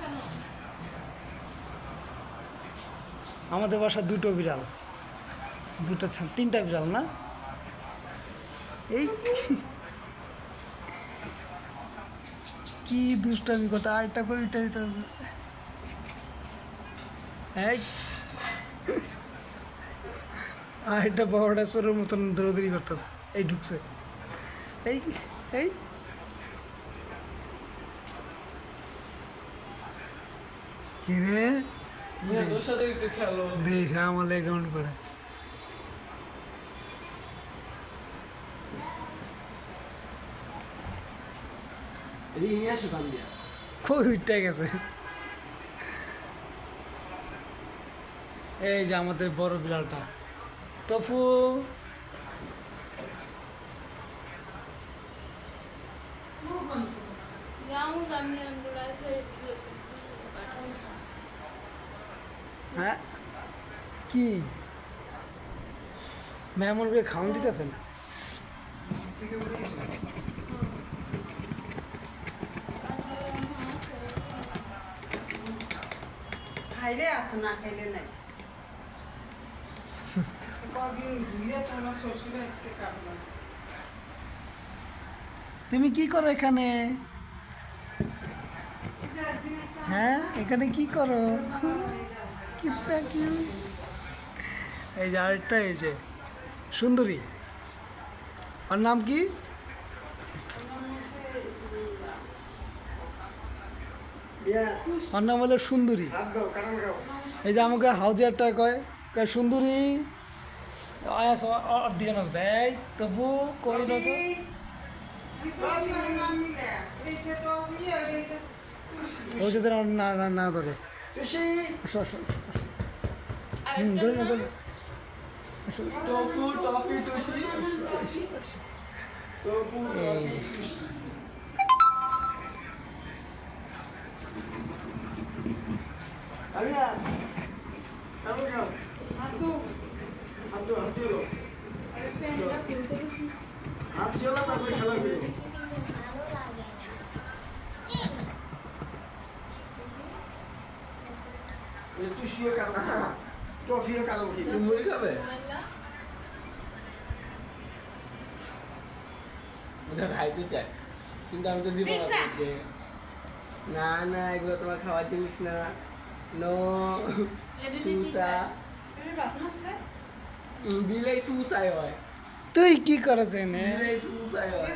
কেন আমাদের বাসা দুটো বিড়াল। দুটো তিনটা বিড়াল না? এই কি দুষ্টামি কথা আরেকটা করে এটা এই আরেকটা বড়টা চোরের মতন দৌড়দৌড়ি করতেছে। এই ঢুকছে। এই এই। কি রে? মিয়া, তোর সাথে একটু খেলো। দেশ আমার অ্যাকাউন্ট করে খুব হিটটা গেছে। এই যে আমাদের বড় বিড়ালটা। তফু হ্যাঁ কি? মেহমানকে খাওয়ান দিতেছেন? খাইলে আছে না খাইলে নাই। তুমি কি করো এখানে? হ্যাঁ এখানে কি করো? কি এই যে আরেকটা এই যে সুন্দরী। ওর নাম কি? ওর নাম হলো সুন্দরী। এই যে আমাকে হাউজিয়ারটা কয় কয় সুন্দরী? আয়াস দিকে নজর এই তবু কই ও যদি না না না ধরে। হুম ধরে না ধরে। আমি আমি হাতু তারপরে খেলা। একটু শুয়ে কারণ টফিও কারণ কি? ওটা খাইতে চাই কিন্তু আমি তো দিব না। যে, না। না এগুলো তোমার খাওয়ার জিনিস না। নো। সুসা বিলাই সুসাই হয় তুই কি করেছেন বিলাই সুসাই হয়